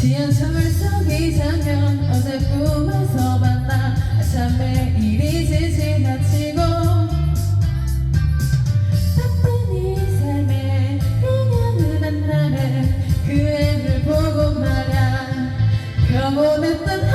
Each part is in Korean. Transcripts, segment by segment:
지하철 속이 자면 어제 꿈에서 만나 아참 매일이 지나치고 바쁜 이 삶에 인연은 한 날에 그 애를 보고 말야. 평온했던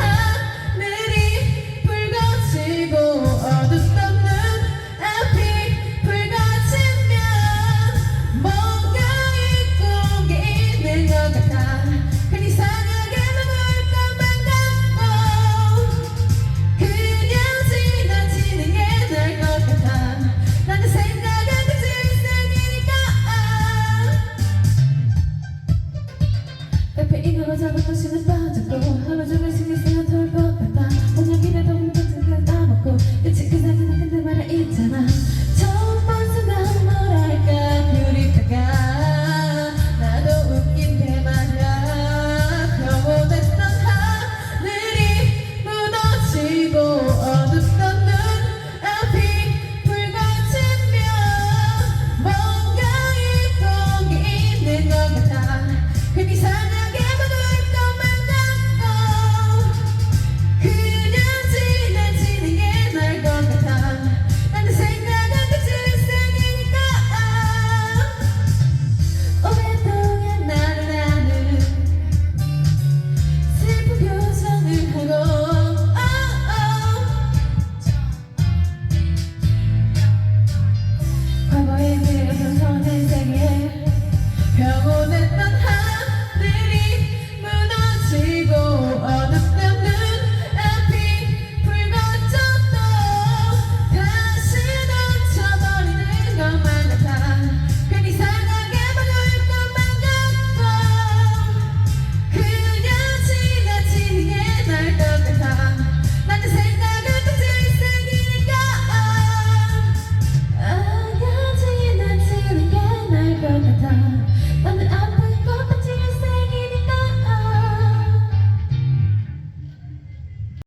Let's go.